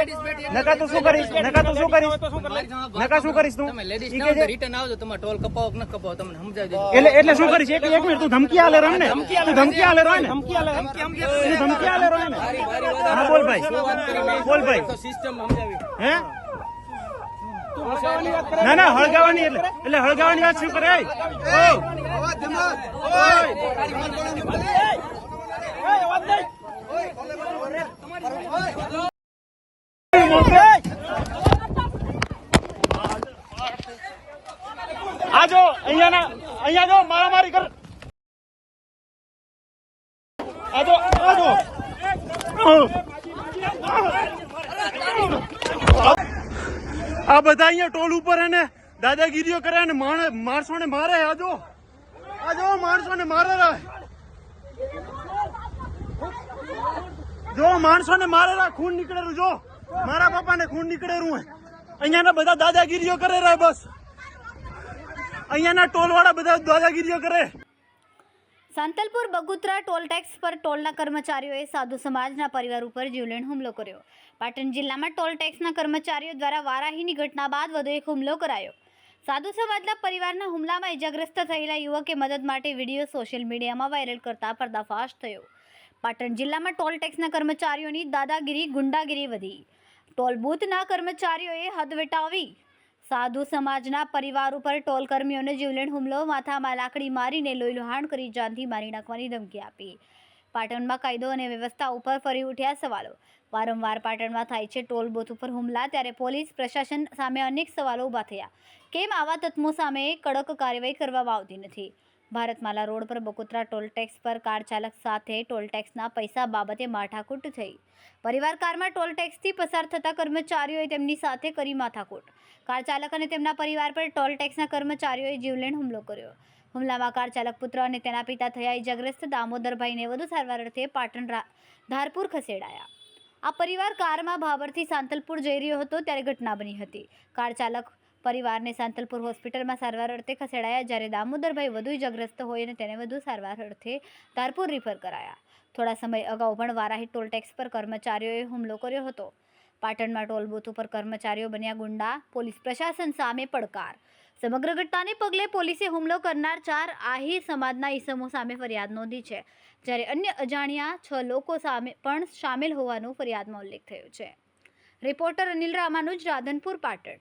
નકા તું શું કરીશ? નકા તું શું કરીશ? નકા શું કરીશ તું? તમે રિટર્ન આવજો તમારે ટોલ કપાવો ન કપાવો તમને સમજાવી દેજો એટલે એટલે શું કરીશ? એક એક મિનિટ તું ધમકી આલે રહે ને. તું ધમકી આલે રહે ને. ધમકી આલે ધમકી આલે રહે ને. હા બોલ ભાઈ. બોલ ભાઈ. સિસ્ટમ સમજાવી. હે? ના ના હળગાવાની એટલે એટલે હળગાવાની વાત શું કરે? આ જો, અહીંયા ના, અહીંયા જો, મારામારી કર. આ જો આ જો. આ બધા અહીંયા ટોલ ઉપર એને દાદાગીરીઓ કરે અને માણ- માણસોને મારે, આ જો. આ જો, માણસોને મારે રા જો, માણસોને મારે રા ખૂન નીકળેલું, જો. મારા પપ્પાને ખૂન નીકળેલું હે અહીંયાના બધા દાદાગીરીઓ કરે રા બસ. અહીંયાના ટોલ વાળા બધા દાદાગીરીઓ કરે. સાંતલપુર બગુત્રા ટોલ ટેક્સ પર ટોલના કર્મચારીઓએ સાધુ સમાજના પરિવાર ઉપર જીવલેણ હુમલો કર્યો. પાટણ જિલ્લામાં ટોલ ટેક્સના કર્મચારીઓ દ્વારા વારાહીની ઘટના બાદ વધુ એક હુમલો કરાયો. સાધુ સમાજના પરિવારના હુમલામાં ઇજાગ્રસ્ત થયેલા યુવકે મદદ માટે વીડિયો સોશિયલ મીડિયામાં વાયરલ કરતા પર્દાફાશ થયો. પાટણ જિલ્લામાં ટોલ ટેક્સના કર્મચારીઓની દાદાગીરી, ગુંડાગીરી વધી. ટોલ બૂથના કર્મચારીઓએ હદ વટાવી સાધુ સમાજના પરિવાર ઉપર ટોલ કર્મીઓને જીવલેણ હુમલો, માથામાં લાકડી મારીને લોહીલુહાણ કરી જાનથી મારી નાખવાની ધમકી આપી. પાટણમાં કાયદો અને વ્યવસ્થા ઉપર ફરી ઉઠ્યા સવાલો. વારંવાર પાટણમાં થાય છે ટોલ બૂથ ઉપર હુમલા, ત્યારે પોલીસ, પ્રશાસન સામે અનેક સવાલો ઊભા થયા. કેમ આવા તત્વો સામે કડક કાર્યવાહી કરવામાં આવતી નથી? ભારતમાલા રોડ પર બકોત્રા ટોલ ટેક્સ પર કાર ચાલક સાથે ટોલ ટેક્સના પૈસા બાબતે માથાકૂટ થઈ. પરિવાર કારમાં ટોલટેક્સથી પસાર થતા કર્મચારીઓએ તેમની સાથે કરી માથાકૂટ. કાર ચાલક અને તેમના પરિવાર પર ટોલટેક્સના કર્મચારીઓએ જીવલેણ હુમલો કર્યો. હુમલામાં કાર ચાલક પુત્ર અને તેના પિતા થયા ઇજાગ્રસ્ત. દામોદરભાઈને વધુ સારવાર અર્થે પાટણ ધારપુર ખસેડાયા. આ પરિવાર કારમાં ભાભરથી સાંતલપુર જઈ રહ્યો હતો ત્યારે ઘટના બની હતી. કાર ચાલક પરિવારને સાંતલપુર હોસ્પિટલમાં સારવાર અર્થે ખસેડાયા જ્યારે દામોદરભાઈ વધુ ઇજાગ્રસ્ત હોય અને તેને વધુ સારવાર અર્થે ધારપુર રિફર કરાયા. થોડા સમય અગાઉ પણ વારાહી ટોલ ટેક્સ પર કર્મચારીઓએ હુમલો કર્યો હતો. પાટણમાં ટોલ બૂથ ઉપર કર્મચારીઓ બન્યા ગુંડા, પોલીસ પ્રશાસન સામે પડકાર. સમગ્ર ઘટનાને પગલે પોલીસે હુમલો કરનાર ચાર આહિર સમાજના ઈસમો સામે ફરિયાદ નોંધી છે, જ્યારે અન્ય અજાણ્યા છ લોકો સામે પણ સામેલ હોવાનો ફરિયાદમાં ઉલ્લેખ થયો છે. રિપોર્ટર અનિલ રામાનુજ, રાધનપુર, પાટણ.